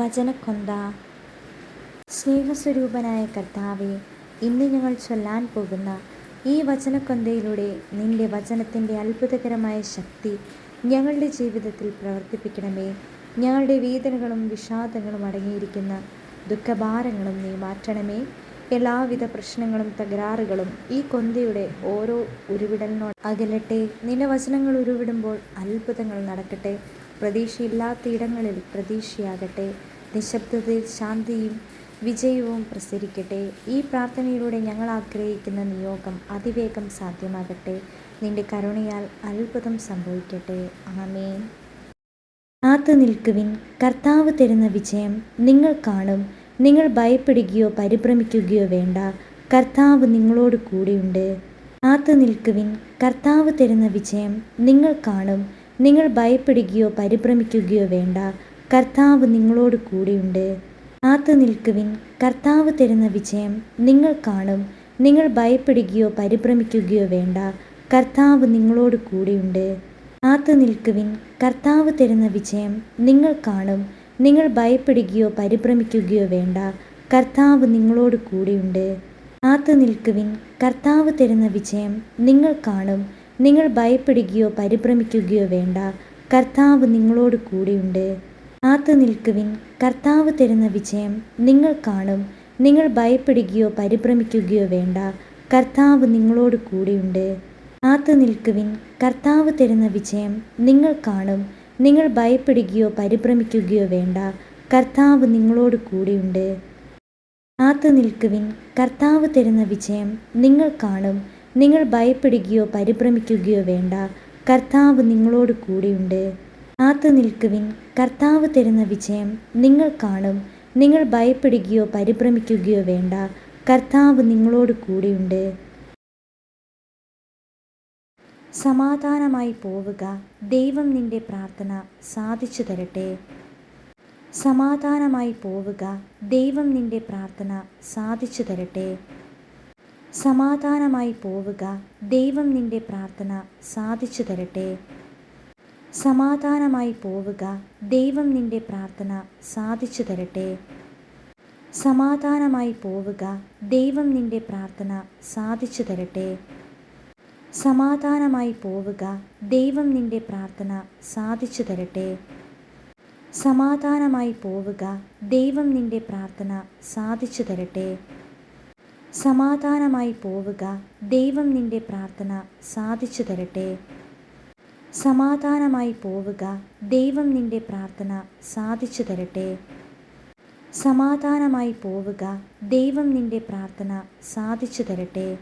വചനക്കൊന്ത. സ്നേഹസ്വരൂപനായ കർത്താവെ ഇന്ന് ഞങ്ങൾ ചൊല്ലാൻ പോകുന്ന ഈ വചനക്കൊന്തയിലൂടെ നിന്റെ വചനത്തിന്റെ അത്ഭുതകരമായ ശക്തി ഞങ്ങളുടെ ജീവിതത്തിൽ പ്രവർത്തിപ്പിക്കണമേ. ഞങ്ങളുടെ വേദനകളും വിഷാദങ്ങളും അടങ്ങിയിരിക്കുന്ന ദുഃഖഭാരങ്ങളും നീ മാറ്റണമേ. എല്ലാവിധ പ്രശ്നങ്ങളും തകരാറുകളും ഈ കൊന്തയുടെ ഓരോ ഉരുവിടലിനോട് അകലട്ടെ. നിന്റെ വചനങ്ങൾ ഉരുവിടുമ്പോൾ അത്ഭുതങ്ങൾ നടക്കട്ടെ. പ്രതീക്ഷയില്ലാത്ത ഇടങ്ങളിൽ പ്രതീക്ഷയാകട്ടെ. നിശബ്ദതയിൽ ശാന്തിയും വിജയവും പ്രസരിക്കട്ടെ. ഈ പ്രാർത്ഥനയിലൂടെ ഞങ്ങൾ ആഗ്രഹിക്കുന്ന നിയോഗം അതിവേഗം സാധ്യമാകട്ടെ. നിന്റെ കരുണയാൽ അത്ഭുതം സംഭവിക്കട്ടെ. ആമേൻ. കാത്തു നിൽക്കുവിൻ. കർത്താവ് തരുന്ന വിജയം നിങ്ങൾ കാണും. നിങ്ങൾ ഭയപ്പെടുകയോ പരിഭ്രമിക്കുകയോ വേണ്ട. കർത്താവ് നിങ്ങളോട് കൂടെയുണ്ട്. കാത്തു നിൽക്കുവിൻ. കർത്താവ് തരുന്ന വിജയം നിങ്ങൾ കാണും. നിങ്ങൾ ഭയപ്പെടുകയോ പരിഭ്രമിക്കുകയോ വേണ്ട. കർത്താവ് നിങ്ങളോട് കൂടെയുണ്ട്. കാത്തു നിൽക്കുവിൻ. കർത്താവ് തരുന്ന വിജയം നിങ്ങൾ കാണും. നിങ്ങൾ ഭയപ്പെടുകയോ പരിഭ്രമിക്കുകയോ വേണ്ട. കർത്താവ് നിങ്ങളോട് കൂടെയുണ്ട്. കാത്തു നിൽക്കുവിൻ. കർത്താവ് തരുന്ന വിജയം നിങ്ങൾ കാണും. നിങ്ങൾ ഭയപ്പെടുകയോ പരിഭ്രമിക്കുകയോ വേണ്ട. കർത്താവ് നിങ്ങളോട് കൂടെയുണ്ട്. കാത്തു നിൽക്കുവിൻ. കർത്താവ് തരുന്ന വിജയം നിങ്ങൾ കാണും. നിങ്ങൾ ഭയപ്പെടുകയോ പരിഭ്രമിക്കുകയോ വേണ്ട. കർത്താവ് നിങ്ങളോട് കൂടെയുണ്ട്. കാത്തു നിൽക്കുവിൻ. കർത്താവ് തരുന്ന വിജയം നിങ്ങൾ കാണും. നിങ്ങൾ ഭയപ്പെടുകയോ പരിഭ്രമിക്കുകയോ വേണ്ട. കർത്താവ് നിങ്ങളോട് കൂടെയുണ്ട്. കാത്തു നിൽക്കുവിൻ. കർത്താവ് തരുന്ന വിജയം നിങ്ങൾ കാണും. നിങ്ങൾ ഭയപ്പെടുകയോ പരിഭ്രമിക്കുകയോ വേണ്ട. കർത്താവ് നിങ്ങളോട് കൂടെയുണ്ട്. കാത്തു നിൽക്കുവിൻ. കർത്താവ് തരുന്ന വിജയം നിങ്ങൾ കാണും. നിങ്ങൾ ഭയപ്പെടുകയോ പരിഭ്രമിക്കുകയോ വേണ്ട. കർത്താവ് നിങ്ങളോട് കൂടെയുണ്ട്. കാത്തു നിൽക്കുവിൻ. കർത്താവ് തരുന്ന വിജയം നിങ്ങൾ കാണും. നിങ്ങൾ ഭയപ്പെടുകയോ പരിഭ്രമിക്കുകയോ വേണ്ട. കർത്താവ് നിങ്ങളോട് കൂടെയുണ്ട്. സമാധാനമായി പോവുക. ദൈവം നിന്റെ പ്രാർത്ഥന സാധിച്ചു തരട്ടെ. സമാധാനമായി പോവുക. ദൈവം നിന്റെ പ്രാർത്ഥന സാധിച്ചു തരട്ടെ. സമാധാനമായി പോവുക. ദൈവം നിന്റെ പ്രാർത്ഥന സാധിച്ചു തരട്ടെ. സമാധാനമായി പോവുക. ദൈവം നിന്റെ പ്രാർത്ഥന സാധിച്ചു തരട്ടെ. സമാധാനമായി പോവുക. ദൈവം നിന്റെ പ്രാർത്ഥന സാധിച്ചു തരട്ടെ. സമാധാനമായി പോവുക. ദൈവം നിന്റെ പ്രാർത്ഥന സാധിച്ചു തരട്ടെ. സമാധാനമായി പോവുക. ദൈവം നിന്റെ പ്രാർത്ഥന സാധിച്ചു തരട്ടെ. സമാധാനമായി പോവുക. ദൈവം നിന്റെ പ്രാർത്ഥന സാധിച്ചു തരട്ടെ. സമാധാനമായി പോവുക. ദൈവം നിന്റെ പ്രാർത്ഥന സാധിച്ചു തരട്ടെ. സമാധാനമായി പോവുക. ദൈവം നിന്റെ പ്രാർത്ഥന സാധിച്ചു തരട്ടെ.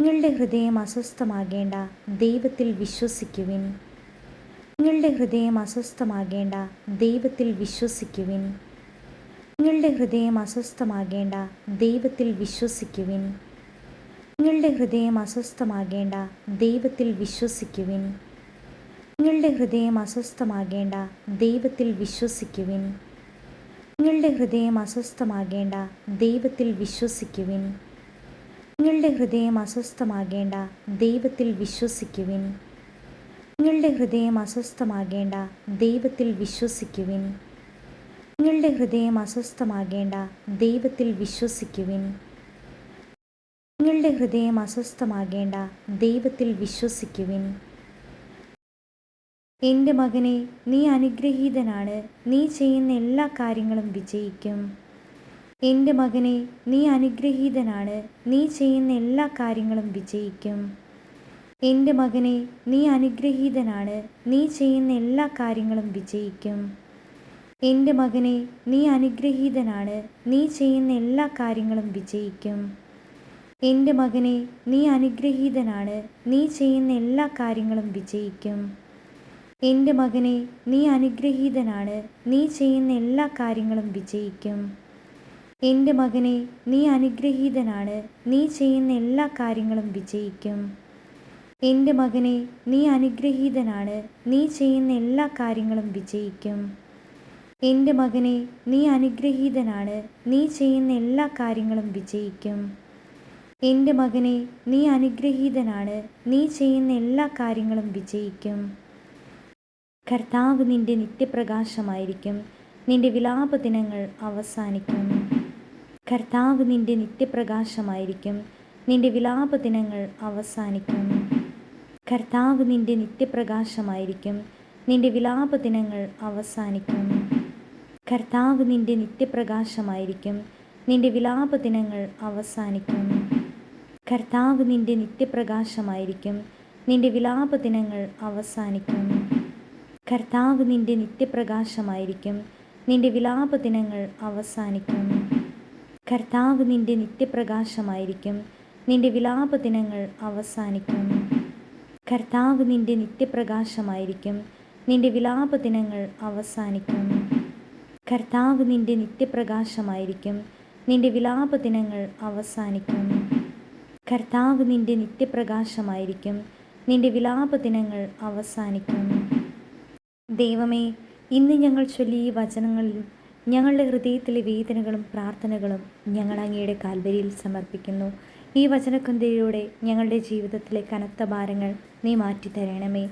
നിങ്ങളുടെ ഹൃദയം അസ്വസ്ഥമാകേണ്ട ദൈവത്തിൽ വിശ്വസിക്കുവിൻ. നിങ്ങളുടെ ഹൃദയം അസ്വസ്ഥമാകേണ്ട ദൈവത്തിൽ വിശ്വസിക്കുവിൻ. നിങ്ങളുടെ ഹൃദയം അസ്വസ്ഥമാകേണ്ട ദൈവത്തിൽ വിശ്വസിക്കുവിൻ. നിങ്ങളുടെ ഹൃദയം അസ്വസ്ഥമാകേണ്ട ദൈവത്തിൽ വിശ്വസിക്കുവിൻ. നിങ്ങളുടെ ഹൃദയം അസ്വസ്ഥമാകേണ്ട ദൈവത്തിൽ വിശ്വസിക്കുവിൻ. നിങ്ങളുടെ ഹൃദയം അസ്വസ്ഥമാകേണ്ട ദൈവത്തിൽ വിശ്വസിക്കുവിൻ. നിങ്ങളുടെ ഹൃദയം അസ്വസ്ഥമാകേണ്ട ദൈവത്തിൽ വിശ്വസിക്കുവിൻ. നിങ്ങളുടെ ഹൃദയം അസ്വസ്ഥമാകേണ്ട ദൈവത്തിൽ വിശ്വസിക്കുവിൻ. നിങ്ങളുടെ ഹൃദയം അസ്വസ്ഥമാകേണ്ട ദൈവത്തിൽ വിശ്വസിക്കുവിൻ. നിങ്ങളുടെ ഹൃദയം അസ്വസ്ഥമാകേണ്ട ദൈവത്തിൽ വിശ്വസിക്കുവിൻ. എന്റെ മകനെ നീ അനുഗ്രഹീതനാണ്. നീ ചെയ്യുന്ന എല്ലാ കാര്യങ്ങളും വിജയിക്കും. എന്റെ മകനെ നീ അനുഗ്രഹീതനാണ്. നീ ചെയ്യുന്ന എല്ലാ കാര്യങ്ങളും വിജയിക്കും. എന്റെ മകനെ നീ അനുഗ്രഹീതനാണ്. നീ ചെയ്യുന്ന എല്ലാ കാര്യങ്ങളും വിജയിക്കും. എന്റെ മകനെ നീ അനുഗ്രഹീതനാണ്. നീ ചെയ്യുന്ന എല്ലാ കാര്യങ്ങളും വിജയിക്കും. എന്റെ മകനെ നീ അനുഗ്രഹീതനാണ്. നീ ചെയ്യുന്ന എല്ലാ കാര്യങ്ങളും വിജയിക്കും. എന്റെ മകനെ നീ അനുഗ്രഹീതനാണ്. നീ ചെയ്യുന്ന എല്ലാ കാര്യങ്ങളും വിജയിക്കും. എന്റെ മകനെ നീ അനുഗ്രഹീതനാണ്. നീ ചെയ്യുന്ന എല്ലാ കാര്യങ്ങളും വിജയിക്കും. എന്റെ മകനെ നീ അനുഗ്രഹീതനാണ്. നീ ചെയ്യുന്ന എല്ലാ കാര്യങ്ങളും വിജയിക്കും. എന്റെ മകനെ നീ അനുഗ്രഹീതനാണ്. നീ ചെയ്യുന്ന എല്ലാ കാര്യങ്ങളും വിജയിക്കും. എന്റെ മകനെ നീ അനുഗ്രഹീതനാണ്. നീ ചെയ്യുന്ന എല്ലാ കാര്യങ്ങളും വിജയിക്കും. കർത്താവ് നിന്റെ നിത്യപ്രകാശമായിരിക്കും. നിന്റെ വിലാപ ദിനങ്ങൾ അവസാനിക്കും. കർത്താവ് നിന്റെ നിത്യപ്രകാശമായിരിക്കും. നിന്റെ വിലാപ ദിനങ്ങൾ അവസാനിക്കും. കർത്താവ് നിന്റെ നിത്യപ്രകാശമായിരിക്കും. നിന്റെ വിലാപ ദിനങ്ങൾ അവസാനിക്കും. കർത്താവ് നിന്റെ നിത്യപ്രകാശമായിരിക്കും. നിന്റെ വിലാപ ദിനങ്ങൾ അവസാനിക്കും. കർത്താവ് നിന്റെ നിത്യപ്രകാശമായിരിക്കും. നിന്റെ വിലാപ ദിനങ്ങൾ അവസാനിക്കും. കർത്താവ് നിന്റെ നിത്യപ്രകാശമായിരിക്കും. നിന്റെ വിലാപ ദിനങ്ങൾ അവസാനിക്കും. കർത്താവ് നിന്റെ നിത്യപ്രകാശമായിരിക്കും. നിന്റെ വിലാപ ദിനങ്ങൾ അവസാനിക്കും. കർത്താവ് നിന്റെ നിത്യപ്രകാശമായിരിക്കും. നിന്റെ വിലാപ ദിനങ്ങൾ അവസാനിക്കും. കർത്താവ് നിന്റെ നിത്യപ്രകാശമായിരിക്കും. നിന്റെ വിലാപ ദിനങ്ങൾ അവസാനിക്കും. കർത്താവ് നിന്റെ നിത്യപ്രകാശമായിരിക്കും. നിന്റെ വിലാപ ദിനങ്ങൾ അവസാനിക്കും. ദൈവമേ ഇന്ന് ഞങ്ങൾ ചൊല്ലി ഈ വചനങ്ങളിൽ ഞങ്ങളുടെ ഹൃദയത്തിലെ വേദനകളും പ്രാർത്ഥനകളും ഞങ്ങൾ അങ്ങയുടെ കാൽവരിയിൽ സമർപ്പിക്കുന്നു. ഈ വചനക്കുന്തയിലൂടെ ഞങ്ങളുടെ ജീവിതത്തിലെ കനത്ത ഭാരങ്ങൾ നീ മാറ്റി തരണമേ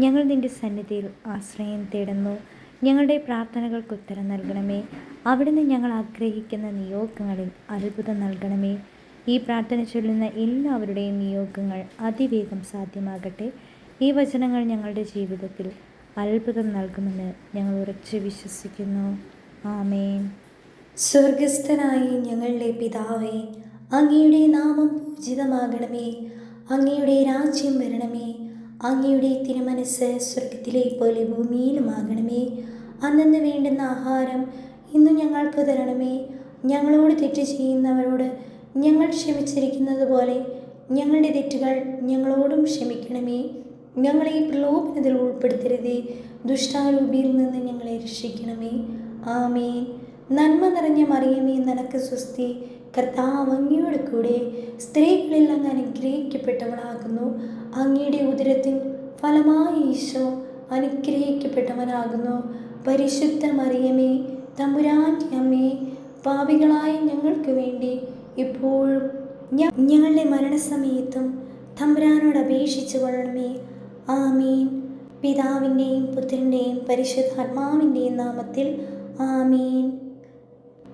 ഞങ്ങൾ നിന്റെ സന്നിധിയിൽ ആശ്രയം തേടുന്നു. ഞങ്ങളുടെ പ്രാർത്ഥനകൾക്ക് ഉത്തരം നൽകണമേ. അവിടുന്ന് ഞങ്ങൾ ആഗ്രഹിക്കുന്ന നിയോഗങ്ങളിൽ അത്ഭുതം നൽകണമേ. ഈ പ്രാർത്ഥന ചൊല്ലുന്ന എല്ലാവരുടെയും നിയോഗങ്ങൾ അതിവേഗം സാധ്യമാകട്ടെ. ഈ വചനങ്ങൾ ഞങ്ങളുടെ ജീവിതത്തിൽ അത്ഭുതം നൽകുമെന്ന് ഞങ്ങൾ ഉറച്ച് വിശ്വസിക്കുന്നു. ആമേൻ. സ്വർഗസ്ഥനായി ഞങ്ങളുടെ പിതാവേ അങ്ങയുടെ നാമം പൂജിതമാകണമേ. അങ്ങയുടെ രാജ്യം വരണമേ. അങ്ങയുടെ തിരുമനസ് സ്വർഗത്തിലെ പോലെ ഭൂമിയിലുമാകണമേ. അന്നെന്ന് വേണ്ടുന്ന ആഹാരം ഇന്ന് ഞങ്ങൾക്ക് തരണമേ. ഞങ്ങളോട് തെറ്റ് ചെയ്യുന്നവരോട് ഞങ്ങൾ ക്ഷമിച്ചിരിക്കുന്നത് പോലെ ഞങ്ങളുടെ തെറ്റുകൾ ഞങ്ങളോടും ക്ഷമിക്കണമേ. ഞങ്ങളെ ഈ പ്രലോഭനത്തിൽ ഉൾപ്പെടുത്തരുതേ. ദുഷ്ടാരൂപിയിൽ നിന്ന് ഞങ്ങളെ രക്ഷിക്കണമേ. ആമേൻ. നന്മ നിറഞ്ഞ മറിയമേ നിനക്ക് സ്വസ്തി. കർത്താവ് അങ്ങയുടെ കൂടെ സ്ത്രീകളിൽ അങ്ങ് അനുഗ്രഹിക്കപ്പെട്ടവളാകുന്നു. അങ്ങയുടെ ഉദരത്തിൻ ഫലമായി ഈശോ അനുഗ്രഹിക്കപ്പെട്ടവനാകുന്നു. പരിശുദ്ധ മറിയമേ തമ്പുരാന്റെ അമ്മേ പാപികളായ ഞങ്ങൾക്ക് വേണ്ടി ഇപ്പോഴും ഞങ്ങളുടെ മരണസമയത്തും തമ്പുരാനോട് അപേക്ഷിച്ചു കൊള്ളണമേ ആമീൻ. പിതാവിന്റെയും പുത്രന്റെയും പരിശുദ്ധാത്മാവിന്റെയും നാമത്തിൽ ആമീൻ.